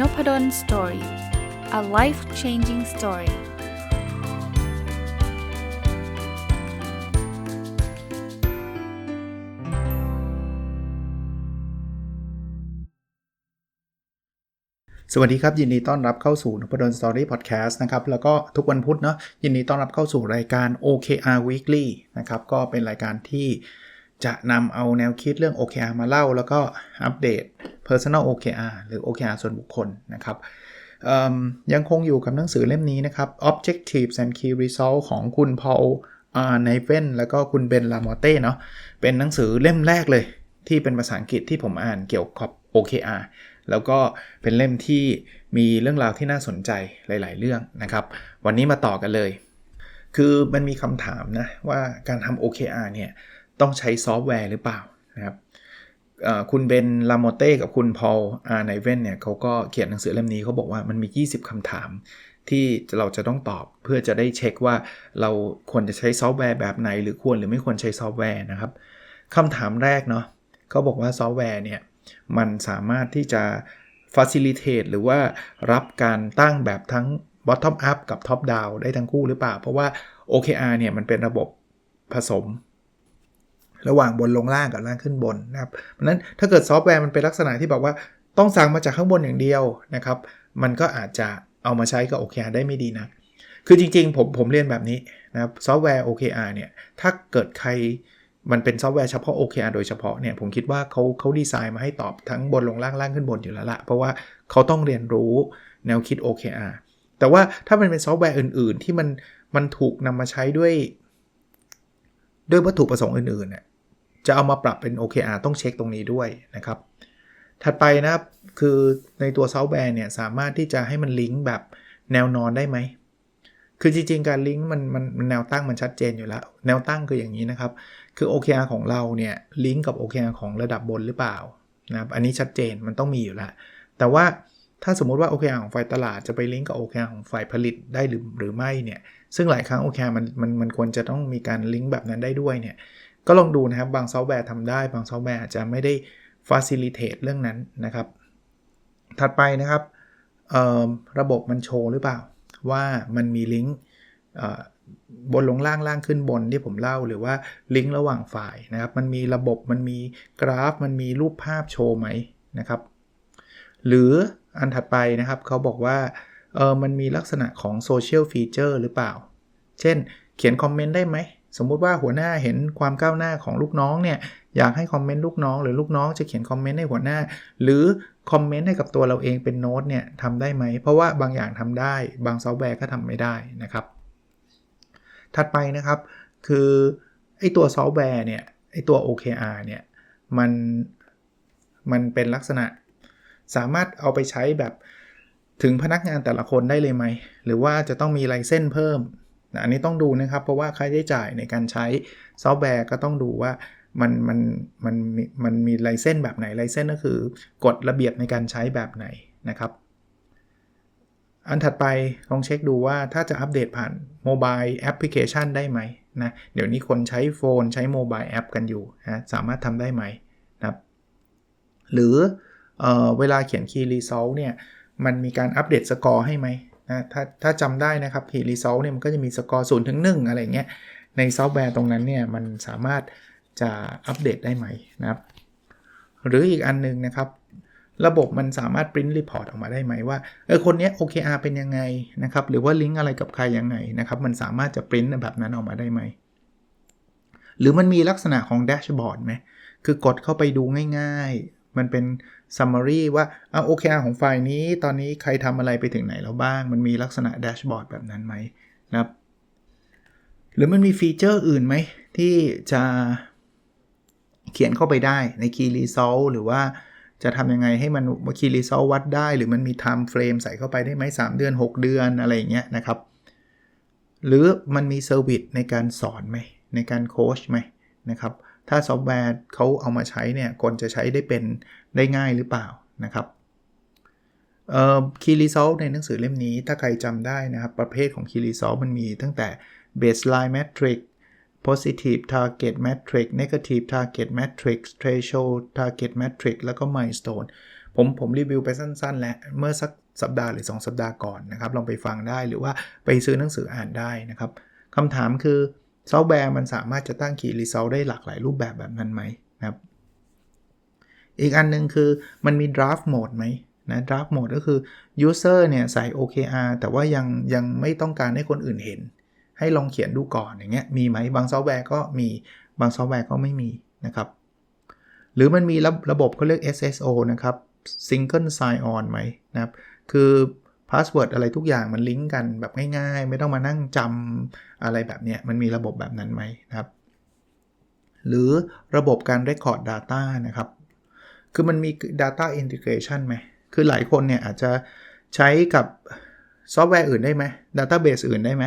n o p ด d o สตอรี่ a life changing story สวัสดีครับ ยินดีต้อนรับเข้าสู่นพดลสตอรี่พอดแคสต์นะครับ แล้วก็ทุกวันพุธเนาะยินดีต้อนรับเข้าสู่รายการ OKR Weekly นะครับ ก็เป็นรายการที่ จะนำเอาแนวคิดเรื่อง OKR มาเล่า แล้วก็อัปเดต Personal OKR หรือ OKR ส่วนบุคคลนะครับยังคงอยู่กับหนังสือเล่มนี้นะครับ Objectives and Key Results ของคุณพอลอาร์ไนเฟนแล้วก็คุณเบนลามอเต้เนาะเป็นหนังสือเล่มแรกเลย ที่เป็นภาษาอังกฤษที่ผมอ่านเกี่ยวกับ OKR แล้วก็เป็นเล่มที่มีเรื่องราวที่น่าสนใจหลาย ๆ เรื่องนะครับ วันนี้มาต่อกันเลย คือมันมีคำถามนะว่าการทำ OKR เนี่ย ต้องใช้ซอฟต์แวร์หรือเปล่านะครับคุณเบนลาโมเต้กับคุณพอลอาร์ไนเวนเนี่ยเขาก็เขียนหนังสือเล่มนี้เขาบอกว่ามันมี 20คำถาม ที่เราจะต้องตอบเพื่อจะได้เช็คว่าเราควรจะใช้ซอฟต์แวร์แบบไหน หรือควรหรือไม่ควรใช้ซอฟต์แวร์นะครับคำถามแรกเนาะเขาบอกว่าซอฟต์แวร์เนี่ยมันสามารถที่จะ facilitate หรือว่ารับการตั้งแบบทั้ง bottom up กับ top down ได้ทั้งคู่หรือเปล่า เพราะว่า OKR เนี่ยมันเป็นระบบผสม ระหว่างบนลงล่างกับล่างขึ้นบนนะครับเพราะนั้นถ้าเกิดซอฟต์แวร์มันเป็นลักษณะที่บอกว่าต้องสั่งมาจากข้างบนอย่างเดียวนะครับ มันก็อาจจะเอามาใช้กับ OKR ได้ไม่ดีนะ คือจริงๆ ผมผมเรียนแบบนี้นะครับซอฟต์แวร์ OKR เนี่ย ถ้าเกิดใครมันเป็นซอฟต์แวร์เฉพาะ OKR โดยเฉพาะเนี่ย ผมคิดว่าเขาเขาดีไซน์มาให้ตอบทั้งบนลงล่างล่างขึ้นบนอยู่แล้วละเพราะว่าเขาต้องเรียนรู้แนวคิด OKR แต่ว่าถ้ามันเป็นซอฟต์แวร์อื่น ๆ ที่มันมันถูกนำมาใช้ด้วย ด้วยวัตถุประสงค์อื่นๆเนี่ย จะเอามาปรับเป็น OKR ต้องเช็คตรงนี้ด้วยนะครับ ถัดไปนะครับคือในตัวซอฟต์แวร์เนี่ยสามารถที่จะให้มันลิงก์แบบแนวนอนได้ไหม คือจริงๆ การลิงก์มันมันแนวตั้งมันชัดเจนอยู่แล้ว แนวตั้งคืออย่างนี้นะครับ คือ OKR ของเราเนี่ยลิงก์กับ OKR ของระดับบนหรือเปล่านะครับ อันนี้ชัดเจนมันต้องมีอยู่แล้ว แต่ว่าถ้าสมมติว่า OKR ของฝ่ายตลาดจะไปลิงก์กับ OKR ของฝ่ายผลิตได้หรือหรือไม่เนี่ย ซึ่งหลายครั้ง OKR มันมันมันควรจะต้องมีการลิงก์แบบนั้นได้ด้วยเนี่ย ก็ลองดูนะครับ บางซอฟต์แวร์ทำได้ บางซอฟต์แวร์อาจจะไม่ได้ facilitate เรื่องนั้นนะครับ ถัดไปนะครับระบบมันโชว์หรือเปล่า ว่ามันมีลิงก์บนลงล่างล่างขึ้นบนที่ผมเล่าหรือว่าลิงก์ระหว่างฝ่ายนะครับ มันมีระบบมันมีกราฟ มันมีรูปภาพโชว์ไหมนะครับ หรืออันถัดไปนะครับเขาบอกว่าเออมันมีลักษณะของโซเชียลฟีเจอร์หรือเปล่า เช่น เขียนคอมเมนต์ได้ไหม สมมุติว่าหัวหน้าเห็นความก้าวหน้าของลูกน้องเนี่ยอยากให้คอมเมนต์ลูกน้อง หรือลูกน้องจะเขียนคอมเมนต์ให้หัวหน้า หรือคอมเมนต์ให้กับตัวเราเองเป็นโน้ตเนี่ยทำได้ไหม เพราะว่าบางอย่างทำได้ บางซอฟต์แวร์ก็ทำไม่ได้นะครับ ถัดไปนะครับคือไอตัวซอฟต์แวร์เนี่ยไอตัว OKR เนี่ยมันมันเป็นลักษณะสามารถเอาไปใช้แบบถึงพนักงานแต่ละคนได้เลยไหม หรือว่าจะต้องมีไลเส้นเพิ่ม อันนี้ต้องดูนะครับ เพราะว่าค่าใช้จ่ายในการใช้ซอฟต์แวร์ก็ต้องดูว่ามันมันมันมันมีไลเซนแบบไหนไลเซนก็คือกฎระเบียบในการใช้แบบไหนนะครับ อันถัดไปลองเช็คดูว่าถ้าจะอัปเดตผ่านโมบายแอปพลิเคชันได้ไหมนะเดี๋ยวนี้คนใช้โฟนใช้โมบายแอปกันอยู่นะสามารถทำได้ไหมนะครับ หรือเอเวลาเขียน Key Result เนี่ยมันมีการอัปเดตสกอร์ให้ไหม นะถ้าถ้าจำได้นะครับ Key Result เนี่ยมันก็จะมีสกอร์ศูนย์ถึงหนึ่งอะไรเงี้ยในซอฟต์แวร์ตรงนั้นเนี่ยมันสามารถจะอัปเดตได้ไหมนะครับ หรืออีกอันนึงนะครับ ระบบมันสามารถปริ้นรีพอร์ตออกมาได้ไหมว่าเออคนนี้ OKR เป็นยังไงนะครับ หรือว่าลิงก์อะไรกับใครยังไงนะครับ มันสามารถจะปริ้นแบบนั้นออกมาได้ไหม หรือมันมีลักษณะของแดชบอร์ดไหมคือกดเข้าไปดูง่าย มันเป็น summary ว่าเอา OKR ของไฟล์นี้ ตอนนี้ใครทำอะไรไปถึงไหนแล้วบ้าง มันมีลักษณะแดชบอร์ดแบบนั้นไหมนะครับ หรือมันมีฟีเจอร์อื่นไหม ที่จะเขียนเข้าไปได้ใน Key Result หรือว่าจะทำยังไงให้มัน Key Result วัดได้ หรือมันมี Time Frame ใส่เข้าไปได้ไหม3เดือน 6 เดือนอะไรอย่างเงี้ยนะครับ หรือมันมีเซอร์วิสในการสอนไหมในการโค้ชไหมนะครับ ถ้าซอฟต์แวร์เขาเอามาใช้เนี่ยคนจะใช้ได้เป็นได้ง่ายหรือเปล่านะครับเอ่อ Key Result ในหนังสือเล่มนี้ถ้าใครจำได้นะครับ ประเภทของ Key Result มันมีตั้งแต่ baseline metric positive target metric negative target metric threshold target metric แล้วก็ milestone ผมผมรีวิวไปสั้นๆ แล้วเมื่อสักสัปดาห์หรือ 2 สัปดาห์ก่อนนะครับ ลองไปฟังได้หรือว่าไปซื้อหนังสืออ่านได้นะครับคำถามคือ ซอฟต์แวร์มันสามารถจะตั้ง Key Result ได้หลากหลายรูปแบบแบบนั้นไหมนะครับ อีกอันนึงคือมันมี draft mode ไหมนะ draft mode ก็คือ user เนี่ยใส่ OKR แต่ว่ายังยังไม่ต้องการให้คนอื่นเห็น ให้ลองเขียนดูก่อนอย่างเงี้ยมีไหมบางซอฟต์แวร์ก็มีบางซอฟต์แวร์ก็ไม่มีนะครับ หรือมันมีระระบบเขาเรียก SSO นะครับ Single Sign On ไหมนะครับ คือ พาสเวิร์ดอะไรทุกอย่างมันลิงก์กันแบบง่ายๆ ไม่ต้องมานั่งจำอะไรแบบเนี้ยมันมีระบบแบบนั้นไหมนะครับ หรือระบบการ Record Data นะครับ คือมันมี Data Integration ไหมคือหลายคนเนี่ยอาจจะใช้กับซอฟต์แวร์อื่นได้ไหม Database อื่นได้ไหม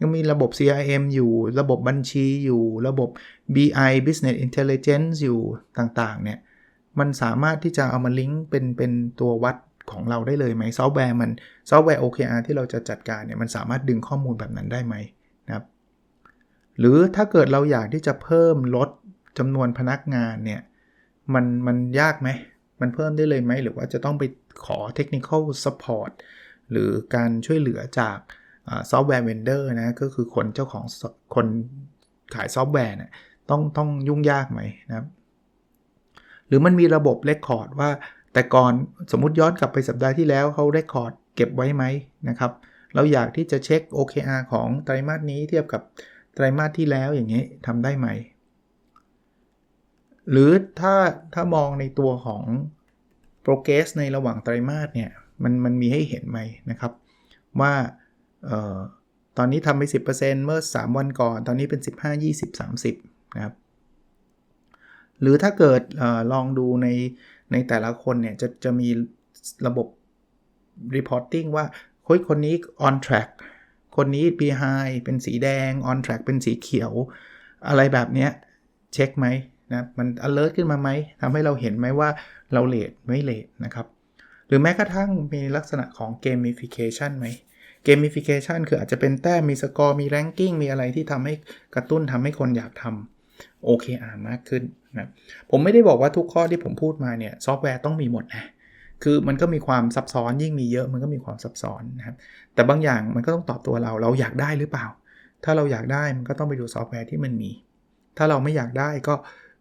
ยังมีระบบ CRM อยู่ ระบบบัญชีอยู่ ระบบ BI Business Intelligence อยู่ต่างๆ เนี่ย มันสามารถที่จะเอามาลิงก์เป็นเป็นตัววัด ของเราได้เลยไหมซอฟต์แวร์มันซอฟต์แวร์ OKR ที่เราจะจัดการเนี่ยมันสามารถดึงข้อมูลแบบนั้นได้ไหมนะครับหรือถ้าเกิดเราอยากที่จะเพิ่มลดจำนวนพนักงานเนี่ยมันมันยากไหมมันเพิ่มได้เลยไหมหรือว่าจะต้องไปขอ technical support หรือการช่วยเหลือจากซอฟต์แวร์เวนเดอร์นะก็คือคนเจ้าของคนขายซอฟต์แวร์เนี่ยต้องต้องยุ่งยากไหมนะครับ หรือมันมีระบบเรคคอร์ดว่า แต่ก่อนสมมุติย้อนกลับไปสัปดาห์ที่แล้วเขาเรคคอร์ดเก็บไว้ไหมนะครับ เราอยากที่จะเช็ค OKR ของไตรมาสนี้เทียบกับไตรมาสที่แล้วอย่างนี้ทำได้ไหม หรือถ้าถ้ามองในตัวของ progress ในระหว่างไตรมาสเนี่ยมันมันมีให้เห็นไหมนะครับ ว่าออตอนนี้ทำไป 10%เมื่อ 3 วันก่อน ตอนนี้เป็น 15 20 30 นะครับ หรือถ้าเกิดอลองดูใน ในแต่ละคนเนี่ยจะจะมีระบบ reporting ว่าเฮ้ยคนนี้ on track คนนี้ behind เป็นสีแดง on track เป็นสีเขียว อะไรแบบเนี้ยเช็คไหมนะมัน alert ขึ้นมาไหมทำให้เราเห็นไหมว่าเราเลทไม่เลทนะครับ หรือแม้กระทั่งมีลักษณะของ gamification ไหม gamification คืออาจจะเป็นแต้มมีสกอร์มี ranking มีอะไรที่ทำให้กระตุ้นทำให้คนอยากทำ OKR มากขึ้นนะผมไม่ได้บอกว่าทุกข้อที่ผมพูดมาเนี่ยซอฟต์แวร์ต้องมีหมดนะคือมันก็มีความซับซ้อนยิ่งมีเยอะมันก็มีความซับซ้อนนะครับแต่บางอย่างมันก็ต้องตอบตัวเราเราอยากได้หรือเปล่า ถ้าเราอยากได้มันก็ต้องไปดูซอฟต์แวร์ที่มันมี ถ้าเราไม่อยากได้ก็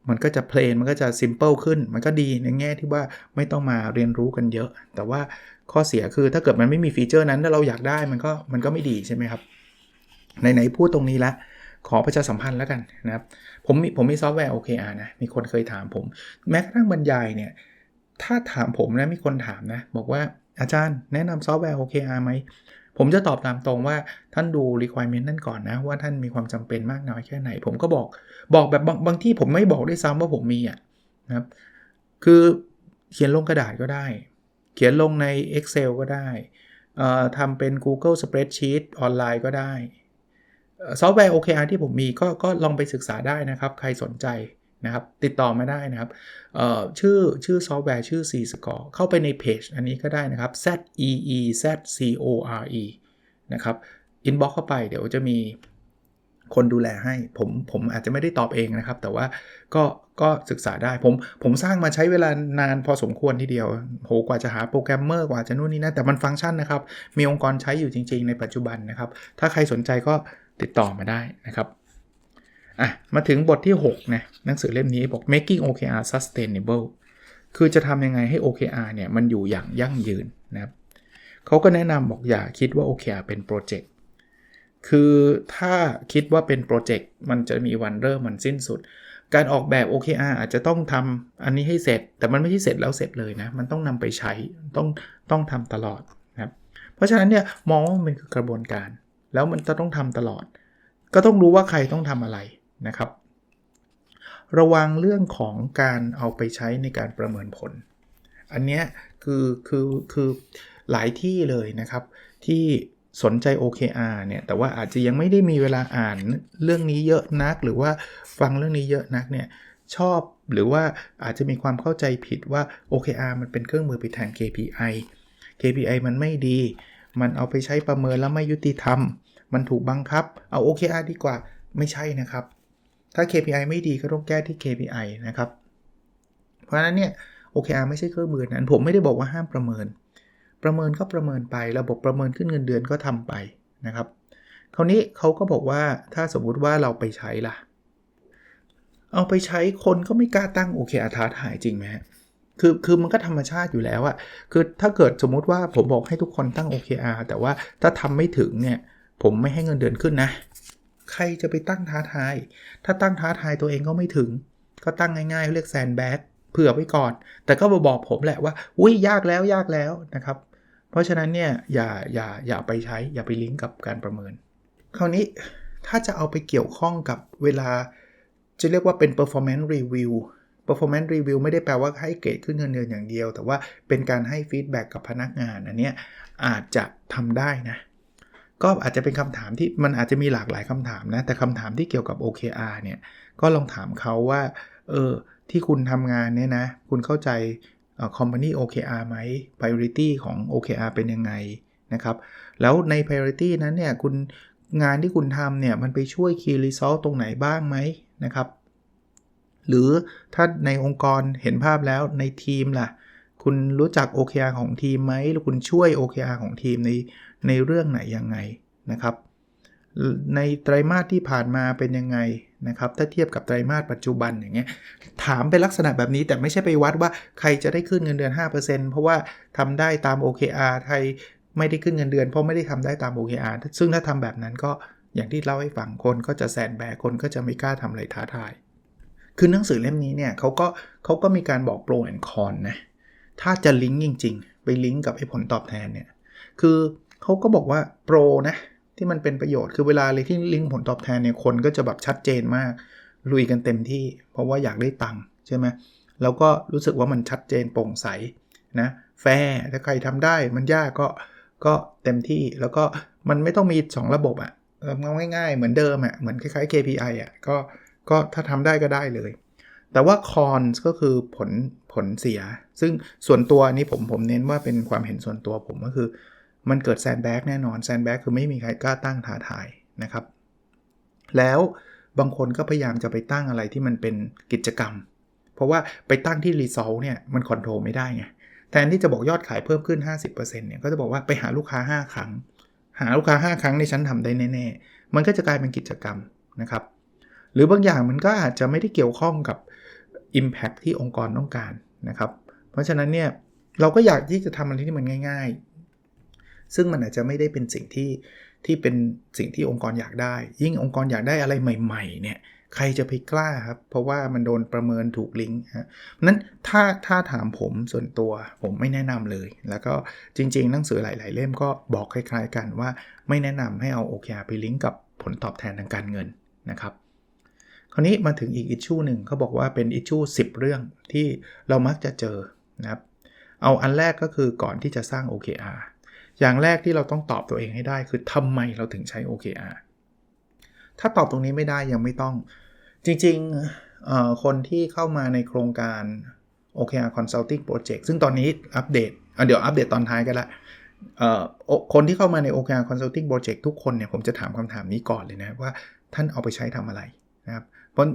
มันก็จะเพลนมันก็จะซิมเปิลขึ้น มันก็ดีในแง่ที่ว่าไม่ต้องมาเรียนรู้กันเยอะ แต่ว่าข้อเสียคือถ้าเกิดมันไม่มีฟีเจอร์นั้นถ้าเราอยากได้มันก็มันก็ไม่ดีใช่ไหมครับไหนๆพูดตรงนี้ล้วขอประชาสัมพันธ์แล้วกันนะครับ ผมมีผมมีซอฟต์แวร์ OKR นะ มีคนเคยถามผม แม้กระทั่งบรรยายเนี่ย ถ้าถามผมนะ มีคนถามนะ บอกว่าอาจารย์แนะนำซอฟต์แวร์ OKR ไหม ผมจะตอบตามตรงว่าท่านดู requirement นั่นก่อนนะ ว่าท่านมีความจำเป็นมากน้อยแค่ไหน ผมก็บอกบอกแบบบางบางที่ผมไม่บอกด้วยซ้ำว่าผมมีอะนะครับ คือเขียนลงกระดาษก็ได้ เขียนลงใน Excel ก็ได้ทำเป็น Google Spreadsheet ออนไลน์ก็ได้ ซอฟต์แวร์ OKR ที่ผมมีก็ก็ลองไปศึกษาได้นะครับ ใครสนใจนะครับ ติดต่อมาได้นะครับชื่อชื่อซอฟต์แวร์ชื่อ C Score เข้าไปในเพจอันนี้ก็ได้นะครับ Z E E Z C O R E นะครับอินบ็อกเข้าไปเดี๋ยวจะมีคนดูแลให้ผมผมอาจจะไม่ได้ตอบเองนะครับ แต่ว่าก็ก็ศึกษาได้ผมผมสร้างมาใช้เวลานานพอสมควรทีเดียวโหกว่าจะหาโปรแกรมเมอร์กว่าจะนู่นนี่นะแต่มันฟังก์ชันนะครับ มีองค์กรใช้อยู่จริง ๆ ในปัจจุบันนะครับ ถ้าใครสนใจก็ ติดต่อมาได้นะครับอะมาถึงบทที่6นะหนังสือเล่มนี้บอก making OKR sustainable คือจะทำยังไงให้ OKR เนี่ยมันอยู่อย่างยั่งยืนนะครับเขาก็แนะนำบอกอย่าคิดว่า OKR เป็นโปรเจกต์คือถ้าคิดว่าเป็นโปรเจกต์มันจะมีวันเริ่มมันสิ้นสุด การออกแบบ OKR อาจจะต้องทำอันนี้ให้เสร็จ แต่มันไม่ใช่เสร็จแล้วเสร็จเลยนะ มันต้องนำไปใช้ต้องต้องทำตลอดนะครับเพราะฉะนั้นเนี่ยมองว่ามันคือกระบวนการ แล้วมันจะต้องทำตลอด ก็ต้องรู้ว่าใครต้องทำอะไรนะครับ ระวังเรื่องของการเอาไปใช้ในการประเมินผล อันนี้คือคือคือหลายที่เลยนะครับ ที่สนใจ OKR เนี่ยแต่ว่าอาจจะยังไม่ได้มีเวลาอ่านเรื่องนี้เยอะนัก หรือว่าฟังเรื่องนี้เยอะนักเนี่ยชอบหรือว่าอาจจะมีความเข้าใจผิดว่า OKR มันเป็นเครื่องมือไปแทน KPI KPI มันไม่ดี มันเอาไปใช้ประเมินแล้วไม่ยุติธรรม มันถูกบังคับ เอา OKR ดีกว่าไม่ใช่นะครับ ถ้า KPI ไม่ดีก็ต้องแก้ที่ KPI นะครับ เพราะฉะนั้นเนี่ย OKR ไม่ใช่เครื่องมือนั้น ผมไม่ได้บอกว่าห้ามประเมิน ประเมินก็ประเมินไป ระบบประเมินขึ้นเงินเดือนก็ทำไปนะครับ คราวนี้เขาก็บอกว่าถ้าสมมุติว่าเราไปใช้ล่ะ เอาไปใช้คนก็ไม่กล้าตั้ง OKR ท้าทายจริงไหมคือคือมันก็ธรรมชาติอยู่แล้วอะคือถ้าเกิดสมมุติว่าผมบอกให้ทุกคนตั้ง OKR แต่ว่าถ้าทำไม่ถึงเนี่ย ผมไม่ให้เงินเดือนขึ้นนะ ใครจะไปตั้งท้าทาย ถ้าตั้งท้าทายตัวเองก็ไม่ถึง ก็ตั้งง่ายๆ เรียกแซนแบ็กเผื่อไว้ก่อน แต่ก็มาบอกผมแหละว่า อุ้ยยากแล้วยากแล้วนะครับ เพราะฉะนั้นเนี่ยอย่าอย่าอย่าไปใช้ อย่าไปลิงก์กับการประเมิน คราวนี้ถ้าจะเอาไปเกี่ยวข้องกับเวลา จะเรียกว่าเป็น performance review performance review ไม่ได้แปลว่าให้เกรดขึ้นเงินเดือนอย่างเดียว แต่ว่าเป็นการให้ฟีดแบ็กกับพนักงานอันนี้อาจจะทำได้นะ ก็อาจจะเป็นคำถามที่มันอาจจะมีหลากหลายคำถามนะ แต่คำถามที่เกี่ยวกับ OKR เนี่ย ก็ลองถามเขาว่า เออ ที่คุณทำงานเนี่ยนะ คุณเข้าใจ company OKR ไหม priority ของ OKR เป็นยังไงนะครับ แล้วใน priority นั้นเนี่ย คุณงานที่คุณทำเนี่ย มันไปช่วย key result ตรงไหนบ้างไหมนะครับ หรือถ้าในองค์กรเห็นภาพแล้วในทีมล่ะ คุณรู้จัก OKR ของทีมไหมหรือคุณช่วย OKR ของทีมใน ในเรื่องไหนยังไงนะครับ ในไตรมาสที่ผ่านมาเป็นยังไงนะครับ ถ้าเทียบกับไตรมาสปัจจุบันอย่างเงี้ยถามเป็นลักษณะแบบนี้แต่ไม่ใช่ไปวัดว่าใครจะได้ขึ้นเงินเดือน 5%เพราะว่าทำได้ตาม OKR ใครไม่ได้ขึ้นเงินเดือน เพราะไม่ได้ทำได้ตาม OKR ซึ่งถ้าทำแบบนั้นก็อย่างที่เล่าให้ฟังคนก็จะแซนแบกคนก็จะไม่กล้าทำอะไรท้าทาย คือหนังสือเล่มนี้เนี่ยเขาก็เขาก็มีการบอกโปรแอนคอนนะ ถ้าจะลิงก์จริง ๆ ไปลิงก์กับไอ้ผลตอบแทนเนี่ย คือ เขาก็บอกว่าโปรนะที่มันเป็นประโยชน์คือเวลาเลยที่ลิงก์ผลตอบแทนเนี่ยคนก็จะแบบชัดเจนมาก ลุยกันเต็มที่ เพราะว่าอยากได้ตังค์ใช่ไหมแล้วก็รู้สึกว่ามันชัดเจนโปร่งใสนะแฟร์ถ้าใครทำได้มันยากก็ก็เต็มที่แล้วก็มันไม่ต้องมี 2 ระบบอะ่ะง่ายๆ เหมือนเดิมอะ่ะเหมือนคล้ายๆ KPI อะ่ะก็ก็ถ้าทำได้ก็ได้เลย แต่ว่าคอนก็คือผลผลเสีย ซึ่งส่วนตัวนี้ผมผมเน้นว่าเป็นความเห็นส่วนตัวผมก็คือ มันเกิดแซนแบ็กแน่นอนแซนแบ็กคือไม่มีใครกล้าตั้งท้าทายนะครับ แล้วบางคนก็พยายามจะไปตั้งอะไรที่มันเป็นกิจกรรม เพราะว่าไปตั้งที่รีซอลเนี่ยมันคอนโทรลไม่ได้ไงแทนที่จะบอกยอดขายเพิ่มขึ้น 50%เนี่ยก็จะบอกว่าไปหาลูกค้า 5 ครั้ง หาลูกค้า 5 ครั้งในฉันทำได้แน่ๆ มันก็จะกลายเป็นกิจกรรมนะครับ หรือบางอย่างมันก็อาจจะไม่ได้เกี่ยวข้องกับ Impact ที่องค์กรต้องการนะครับ เพราะฉะนั้นเนี่ยเราก็อยากที่จะทำอะไรที่มันง่าย ซึ่งมันอาจจะไม่ได้เป็นสิ่งที่ที่เป็นสิ่งที่องค์กรอยากได้ ยิ่งองค์กรอยากได้อะไรใหม่ๆเนี่ยใครจะไปกล้าครับ เพราะว่ามันโดนประเมินถูกลิงก์ฮะนั้นถ้าถ้าถามผมส่วนตัวผมไม่แนะนำเลย แล้วก็จริง ๆ หนังสือหลาย ๆ เล่มก็บอกคล้าย ๆ กันว่าไม่แนะนำให้เอา OKR ไปลิงก์กับผลตอบแทนทางการเงินนะครับ คราวนี้มาถึงอีกอิชชูหนึ่งเขาบอกว่าเป็นอิชชู10 เรื่องที่เรามักจะเจอนะครับ เอาอันแรกก็คือก่อนที่จะสร้าง OKR อย่างแรกที่เราต้องตอบตัวเองให้ได้ คือทำไมเราถึงใช้ OKR ถ้าตอบตรงนี้ไม่ได้ยังไม่ต้อง จริงๆคนที่เข้ามาในโครงการ OKR Consulting Project ซึ่งตอนนี้อัปเดตเดี๋ยวอัปเดตตอนท้ายกันละคนที่เข้ามาใน OKR Consulting Project ทุกคนเนี่ยผมจะถามคำถามนี้ก่อนเลยนะว่าท่านเอาไปใช้ทำอะไรนะครับ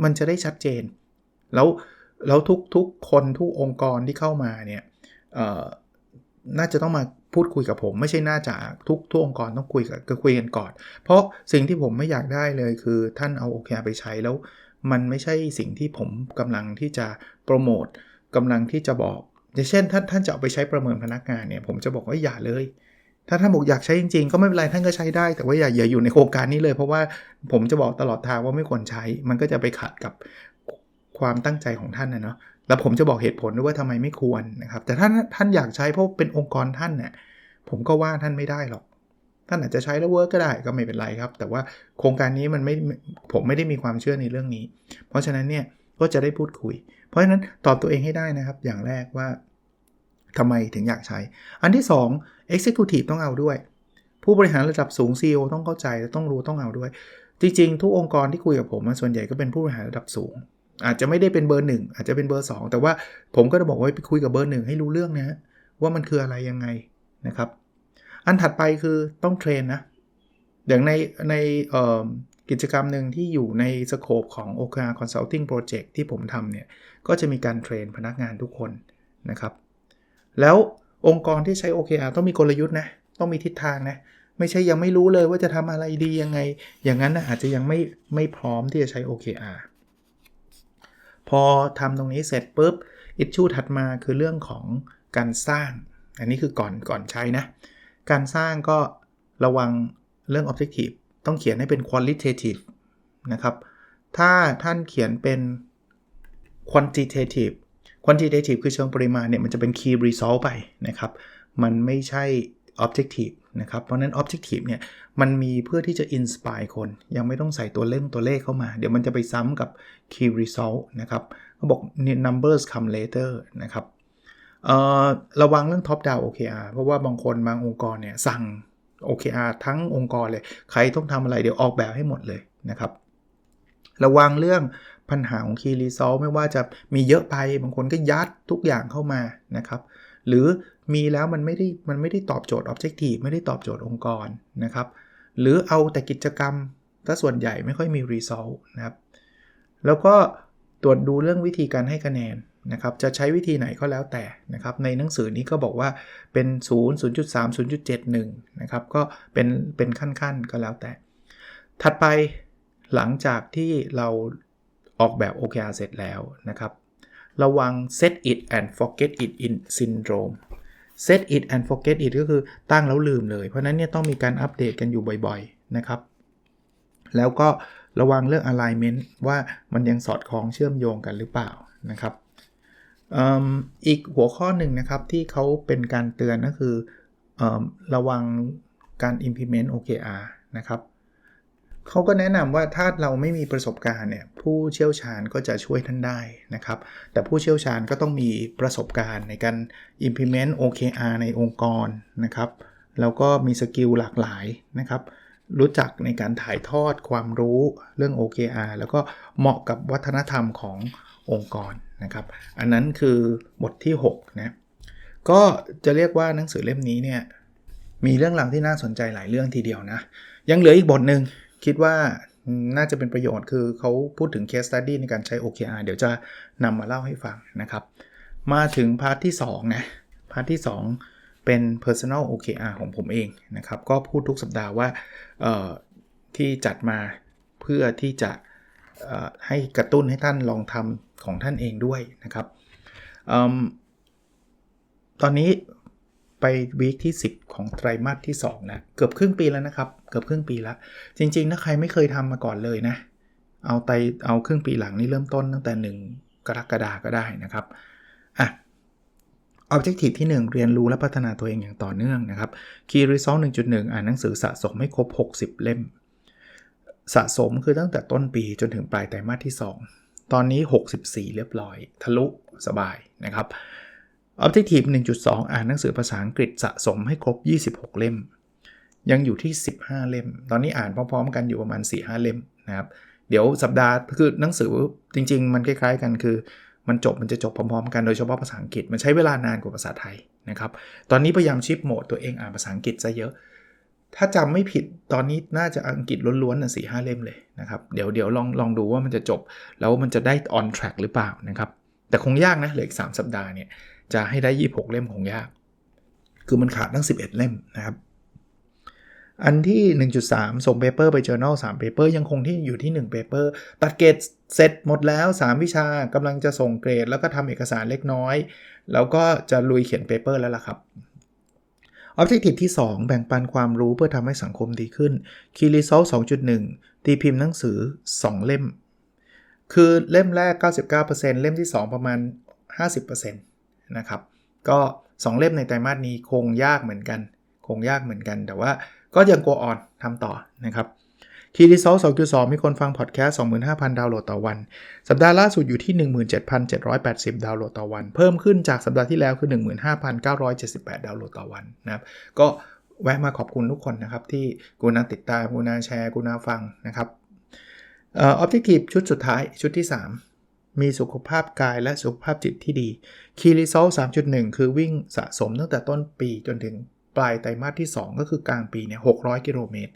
มันจะได้ชัดเจน แล้วแล้วทุกทุกคนทุกองค์กรที่เข้ามาเนี่ย น่าจะต้องมาพูดคุยกับผม ไม่ใช่น่าจะทุกทุกองค์กรต้องคุยกับก็คุยกันก่อน เพราะสิ่งที่ผมไม่อยากได้เลยคือท่านเอา OKR ไปใช้แล้ว มันไม่ใช่สิ่งที่ผมกำลังที่จะโปรโมทกำลังที่จะบอกอย่างเช่นท่านท่านจะเอาไปใช้ประเมินพนักงานเนี่ยผมจะบอกว่าอย่าเลย ถ้าท่านบอกอยากใช้จริงๆ ก็ไม่เป็นไรท่านก็ใช้ได้ แต่ว่าอย่าอย่าอยู่ในโครงการนี้เลย เพราะว่าผมจะบอกตลอดทางว่าไม่ควรใช้ มันก็จะไปขัดกับความตั้งใจของท่านนะเนาะ แล้วผมจะบอกเหตุผลด้วยว่าทำไมไม่ควรนะครับ แต่ถ้าท่านอยากใช้เพราะเป็นองค์กรท่านเนี่ยผมก็ว่าท่านไม่ได้หรอก ท่านอาจจะใช้แล้วเวิร์กก็ได้ก็ไม่เป็นไรครับ แต่ว่าโครงการนี้มันไม่ผมไม่ได้มีความเชื่อในเรื่องนี้ เพราะฉะนั้นเนี่ยก็จะได้พูดคุย เพราะฉะนั้นตอบตัวเองให้ได้นะครับ อย่างแรกว่าทำไมถึงอยากใช้ อันที่ 2 Executive ต้องเอาด้วย ผู้บริหารระดับสูง CEO ต้องเข้าใจต้องรู้ต้องเอาด้วย จริงๆ ทุกองค์กรที่คุยกับผมส่วนใหญ่ก็เป็นผู้บริหารระดับสูง อาจจะไม่ได้เป็นเบอร์หนึ่งอาจจะเป็นเบอร์ 2 แต่ว่าผมก็จะบอกว่าไปคุยกับเบอร์หนึ่งให้รู้เรื่องนะว่ามันคืออะไรยังไงนะครับ อันถัดไปคือต้องเทรนนะ อย่างในในกิจกรรมหนึ่งที่อยู่ในสโคปของ OKR Consulting Project ที่ผมทำเนี่ย ก็จะมีการเทรนพนักงานทุกคนนะครับ แล้วองค์กรที่ใช้ OKR ต้องมีกลยุทธ์นะ ต้องมีทิศทางนะ ไม่ใช่ยังไม่รู้เลยว่าจะทำอะไรดียังไง อย่างนั้นนะอาจจะยังไม่ไม่พร้อมที่จะใช้ OKR พอทำตรงนี้เสร็จปุ๊บอิชชูถัดมาคือเรื่องของการสร้าง อันนี้คือก่อนก่อนใช้นะ การสร้างก็ระวังเรื่อง objective ต้องเขียนให้เป็น qualitative นะครับ ถ้าท่านเขียนเป็น quantitative quantitative คือเชิงปริมาณเนี่ยมันจะเป็น key result ไปนะครับ มันไม่ใช่ objective นะครับ เพราะนั้น objective เนี่ยมันมีเพื่อที่จะ inspire คน ยังไม่ต้องใส่ตัวเล่นตัวเลขเข้ามา เดี๋ยวมันจะไปซ้ำกับ key result นะครับเขาบอก numbers come later นะครับระวังเรื่อง top down OKR เพราะว่าบางคนบางองค์กรเนี่ยสั่ง OKR ทั้งองค์กรเลย ใครต้องทำอะไรเดี๋ยวออกแบบให้หมดเลยนะครับระวังเรื่องปัญหาของ Key Result ไม่ว่าจะมีเยอะไปบางคนก็ยัดทุกอย่างเข้ามานะครับหรือ มีแล้วมันไม่ได้มันไม่ได้ตอบโจทย์ Objective ไม่ได้ตอบโจทย์องค์กรนะครับ หรือเอาแต่กิจกรรมถ้าส่วนใหญ่ไม่ค่อยมี Result นะครับ แล้วก็ตรวจดูเรื่องวิธีการให้คะแนนนะครับ จะใช้วิธีไหนก็แล้วแต่นะครับ ในหนังสือนี้ก็บอกว่าเป็น 0 0.3 0.71 นะครับ ก็เป็นเป็นขั้นๆก็แล้วแต่ ถัดไปหลังจากที่เราออกแบบ OKR เสร็จแล้วนะครับ ระวัง set it and forget it in syndrome set it and forget it ก็คือตั้งแล้วลืมเลย เพราะนั้นเนี่ยต้องมีการอัปเดตกันอยู่บ่อยๆนะครับ แล้วก็ระวังเรื่อง alignment ว่ามันยังสอดคล้องเชื่อมโยงกันหรือเปล่านะครับอีกหัวข้อหนึ่งนะครับที่เขาเป็นการเตือนก็คืออระวังการ implement OKR นะครับ เขาก็แนะนำว่าถ้าเราไม่มีประสบการณ์เนี่ยผู้เชี่ยวชาญก็จะช่วยท่านได้นะครับ แต่ผู้เชี่ยวชาญก็ต้องมีประสบการณ์ในการ implement OKR ในองค์กรนะครับแล้วก็มีสกิลหลากหลายนะครับ รู้จักในการถ่ายทอดความรู้เรื่อง OKR แล้วก็เหมาะกับวัฒนธรรมขององค์กรนะครับ อันนั้นคือบทที่6นะก็จะเรียกว่าหนังสือเล่มนี้เนี่ยมีเรื่องราวที่น่าสนใจหลายเรื่องทีเดียวนะ ยังเหลืออีกบทหนึ่ง คิดว่าน่าจะเป็นประโยชน์คือเขาพูดถึง case study ในการใช้ OKR เดี๋ยวจะนำมาเล่าให้ฟังนะครับ มาถึงพาร์ทที่2นะพาร์ทที่ 2 เป็น personal OKR ของผมเองนะครับ ก็พูดทุกสัปดาห์ว่าที่จัดมาเพื่อที่จะให้กระตุ้นให้ท่านลองทำของท่านเองด้วยนะครับอตอนนี้ ไปวีคที่ 10 ของไตรมาสที่2นะเกือบครึ่งปีแล้วนะครับ เกือบครึ่งปีแล้ว จริงๆ ถ้าใครไม่เคยทำมาก่อนเลยนะ เอาไตเอาครึ่งปีหลังนี่เริ่มต้นตั้งแต่ 1 กรกฎาก็ได้นะครับ อะ Objective ที่ 1 เรียนรู้และพัฒนาตัวเองอย่างต่อเนื่องนะครับ Key Result 1.1 อ่านหนังสือสะสมให้ครบ 60 เล่ม สะสมคือตั้งแต่ต้นปีจนถึงปลายไตรมาสที่ 2 ตอนนี้ 64 เรียบร้อย ทะลุสบายนะครับ Objective 1.2 อ่านหนังสือภาษาอังกฤษสะสมให้ครบ 26 เล่ม ยังอยู่ที่ 15 เล่ม ตอนนี้อ่านพร้อมๆ กันอยู่ประมาณ 4-5 เล่มนะครับ เดี๋ยวสัปดาห์คือหนังสือจริง ๆ มันคล้ายๆ กันคือ มันจบมันจะจบพร้อมๆ กันโดยเฉพาะภาษาอังกฤษมันใช้เวลานานกว่าภาษาไทยนะครับ ตอนนี้พยายามชิปโหมดตัวเองอ่านภาษาอังกฤษซะเยอะ ถ้าจำไม่ผิดตอนนี้น่าจะอังกฤษล้วนๆนะสี่ห้าเล่มเลยนะครับ เดี๋ยวเดี๋ยวลองลองดูว่ามันจะจบแล้วมันจะได้ on track หรือเปล่านะครับ แต่คงยากนะเหลืออีก3สัปดาห์เนี่ย จะให้ได้ 26 เล่มคงยาก คือมันขาดทั้ง 11 เล่มนะครับ อันที่ 1.3 ส่งเปเปอร์ไป journal 3 paper ยังคงที่อยู่ที่ 1 paper ตัดเกรดเสร็จหมดแล้ว 3 วิชากำลังจะส่งเกรด แล้วก็ทำเอกสารเล็กน้อย แล้วก็จะลุยเขียนเปเปอร์แล้วล่ะครับ Objective ที่ 2 แบ่งปันความรู้เพื่อทำให้สังคมดีขึ้น Key Result 2.1 ตีพิมพ์หนังสือ 2 เล่ม คือเล่มแรก 99%เล่มที่ 2 ประมาณ 50% นะครับ ก็2เล่มในไตรมาสนี้คงยากเหมือนกัน คงยากเหมือนกัน แต่ว่าก็ยังโกออนทำต่อนะครับคีรีโซอล2.2 มีคนฟังพอดแคสต์25,000 ดาวน์โหลดต่อวัน สัปดาห์ล่าสุดอยู่ที่ 17,780 ดาวน์โหลดต่อวัน เพิ่มขึ้นจากสัปดาห์ที่แล้วคือ 15,978 ดาวน์โหลดต่อวันนะครับ ก็แวะมาขอบคุณทุกคนนะครับ ที่กูนาติดตามกูนาแชร์กูนาฟังนะครับออบเจกตีฟชุดสุดท้ายชุดที่ 3 มีสุขภาพกายและสุขภาพจิตที่ดี Key Result 3.1 คือวิ่งสะสมตั้งแต่ต้นปีจนถึงปลายไตรมาสที่ 2 ก็คือกลางปีเนี่ย600 กิโลเมตร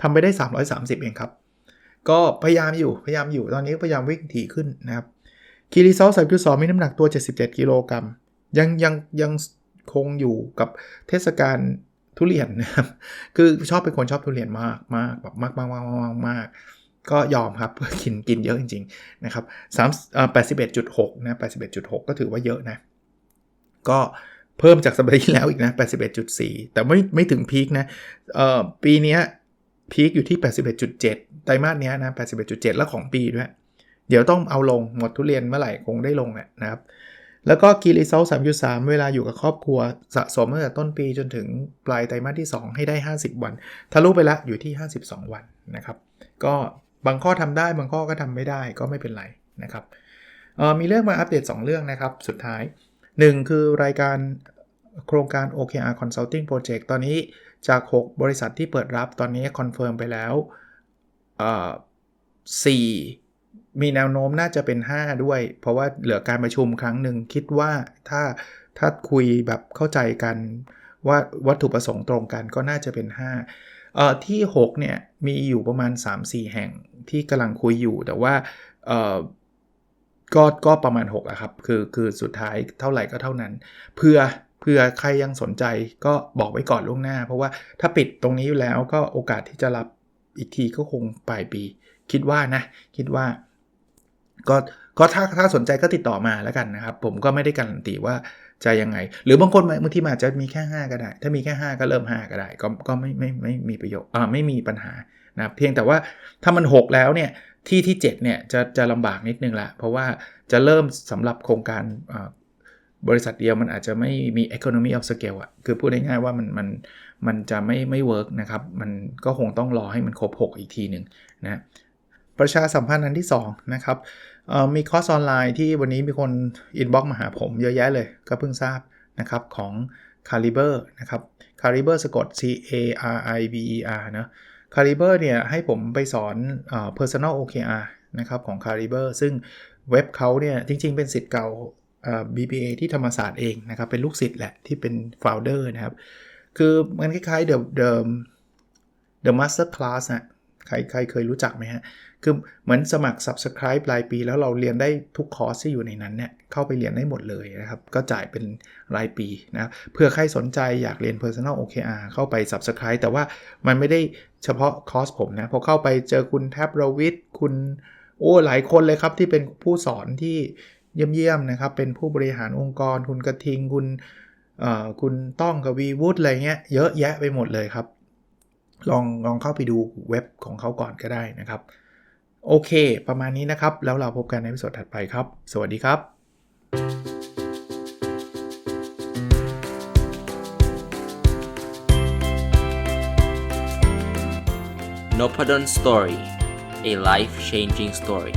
ทำไปได้ 330 เองครับ ก็พยายามอยู่พยายามอยู่ตอนนี้พยายามวิ่งถี่ขึ้นนะครับคีรีซอล3.2 มีน้ำหนักตัว 77 กิโลกรัมยังยังยังคงอยู่กับเทศกาลทุเรียนนะครับ คือชอบเป็นคนชอบทุเรียนมากมากแบบมากมากมากมากมากก็ ก็ยอมครับกินกินเยอะจริงๆนะครับสามแปดสิบเอ็ดจุดหกนะแปดสิบเอ็ดจุดหกก็ถือว่าเยอะนะ ก็เพิ่มจากสัปดาห์ที่แล้วอีกนะ81.4แต่ไม่ไม่ถึงพีคนะเอ่อปีนี้พีคอยู่ที่81.7ไตรมาสนี้นะ81.7แล้วของปีด้วย เดี๋ยวต้องเอาลงหมดทุเรียนเมื่อไหร่คงได้ลงแหละนะครับ แล้วก็กีรีเซล3.3เวลาอยู่กับครอบครัวสะสมตั้งแต่ต้นปีจนถึงปลายไตรมาสที่ 2 ให้ได้ 50 วันทะลุไปละอยู่ที่ 52 วันนะครับ ก็ บางข้อทำได้บางข้อก็ทำไม่ได้ก็ไม่เป็นไรนะครับมีเรื่องมาอัปเดต 2 เรื่องนะครับ สุดท้าย 1 คือรายการโครงการ OKR Consulting Project ตอนนี้จาก 6 บริษัทที่เปิดรับตอนนี้คอนเฟิร์มไปแล้ว4มีแนวโน้มน่าจะเป็น 5 ด้วย เพราะว่าเหลือการประชุมครั้งหนึ่งคิดว่าถ้าถ้าคุยแบบเข้าใจกันว่าวัตถุประสงค์ตรงกันก็น่าจะเป็น 5 เอ่อที่6เนี่ยมีอยู่ประมาณ 3-4 แห่งที่กำลังคุยอยู่แต่ว่าเอ่อก็ก็ประมาณ6อะครับคือคือสุดท้ายเท่าไหร่ก็เท่านั้น เพื่อเพื่อใครยังสนใจก็บอกไว้ก่อนล่วงหน้า เพราะว่าถ้าปิดตรงนี้อยู่แล้วก็โอกาสที่จะรับอีกทีก็คงปลายปี คิดว่านะคิดว่าก็ก็ถ้าถ้าสนใจก็ติดต่อมาแล้วกันนะครับ ผมก็ไม่ได้การันตีว่า จะยังไง หรือบางคนบางทีอาจจะมีแค่ 5 ก็ได้ ถ้ามีแค่ 5 ก็เริ่ม 5 ก็ได้ ก็ก็ไม่ไม่ไม่มีประโยชน์อ่าไม่มีปัญหานะเพียงแต่ว่าถ้ามัน 6 แล้วเนี่ยที่ที่ 7 เนี่ยจะจะลำบากนิดนึงละ เพราะว่าจะเริ่มสำหรับโครงการบริษัทเดียวมันอาจจะไม่มี economy of scale อะคือพูดง่ายๆว่ามันมันมันจะไม่ไม่เวิร์กนะครับ มันก็คงต้องรอให้มันครบ 6 อีกทีหนึ่งนะประชาสัมพันธ์อันที่2นะครับ มีคอร์สออนไลน์ที่วันนี้มีคนอินบ็อกมาหาผมเยอะแยะเลย ก็เพิ่งทราบนะครับของ Caliber นะครับ Caliber สะกด C A R I B E R นะ Caliber เนี่ยให้ผมไปสอนอ personal OKR นะครับของ Caliber ซึ่งเว็บเขาเนี่ยจริงๆเป็นสิทธิ์เก่า BBA ที่ธรรมศาสตร์เองนะครับ เป็นลูกศิษย์แหละที่เป็นโฟลเดอร์นะครับ คือมันคล้ายๆ The The The Master Class นะใครใครเคยรู้จักไหมฮะ คือเหมือนสมัคร Subscribe รายปี แล้วเราเรียนได้ทุกคอร์สที่อยู่ในนั้นเนี่ยเข้าไปเรียนได้หมดเลยนะครับ ก็จ่ายเป็นรายปีนะเพื่อใครสนใจอยากเรียน Personal OKR เข้าไป Subscribe แต่ว่ามันไม่ได้เฉพาะคอร์สผมนะพอเข้าไปเจอคุณแทบรวิทคุณโอ้หลายคนเลยครับที่เป็นผู้สอนที่เยี่ยมๆนะครับ เป็นผู้บริหารองค์กร คุณกระทิง คุณคุณต้องกับวีวูดอะไรเงี้ยเยอะแยะไปหมดเลยครับ ลองลองเข้าไปดูเว็บของเขาก่อนก็ได้นะครับ โอเค ประมาณนี้นะครับ แล้วเราพบกันในวิดีโอถัดไปครับ สวัสดีครับ n o p a d o n Story a life changing story